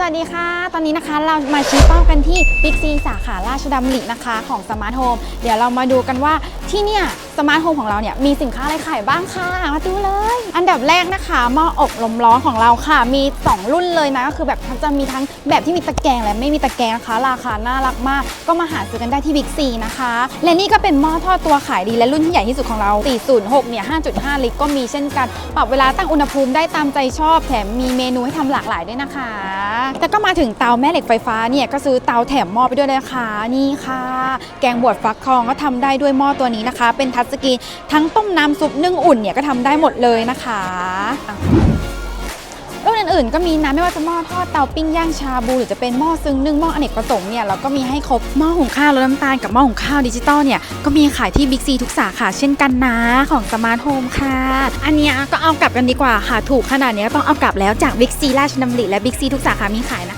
สวัสดีค่ะ ตอนนี้นะคะเรามาชี้เป้ากันที่บิ๊กซีสาขาราชดำรินะคะของสมาร์ทโฮมเดี๋ยวเรามาดูกันว่าที่เนี่ย สมาร์ทโฮมของเราเนี่ยมีสินค้าอะไรขายบ้างค่ะมาดูเลย อันดับแรกนะคะหม้ออบลมร้อนของเราค่ะ มี 2 รุ่นเลยนะก็คือแบบจะมีทั้งแบบที่มีตะแกรงและไม่มีตะแกรงนะคะ ราคาน่ารักมาก ก็มาหาซื้อกันได้ที่บิ๊กซีนะคะ และนี่ก็เป็นหม้อทอดตัวขายดีและรุ่นที่ใหญ่ที่สุดของเรา 406 เนี่ย 5.5 ลิตรก็มีเช่นกัน ปรับเวลาตั้งอุณหภูมิได้ตามใจชอบ แถมมีเมนูให้ทำหลากหลายด้วยนะคะแต่ก็มาถึงเตาแม่เหล็กไฟฟ้าเนี่ยก็ซื้อเตาแถมหม้อไปด้วยนะคะนี่ค่ะ แกงบวชฟักทองก็ทำได้ด้วยหม้อตัวนี้นะคะ เป็นทัชสกี ทั้งต้มน้ำซุปนึ่งอุ่นเนี่ยก็ทำได้หมดเลยนะคะรุ่นอื่นๆก็มีนะไม่ว่าจะหม้อทอดเตาปิ้งย่างชาบู หรือจะเป็นหม้อซึ้งนึ่งหม้ออเนกประสงค์เนี่ยเราก็มีให้ครบหม้อหุงข้าวลดน้ำตาลกับหม้อหุงข้าวดิจิตอลเนี่ยก็มีขายที่บิ๊กซีทุกสาขาเช่นกันนะของสมาร์ทโฮมค่ะ อันนี้ก็เอากลับกันดีกว่าค่ะถูกขนาดนี้ต้องเอากลับแล้วจากบิ๊กซีราชดำริและบิ๊กซีทุกสาขามีขายนะคะ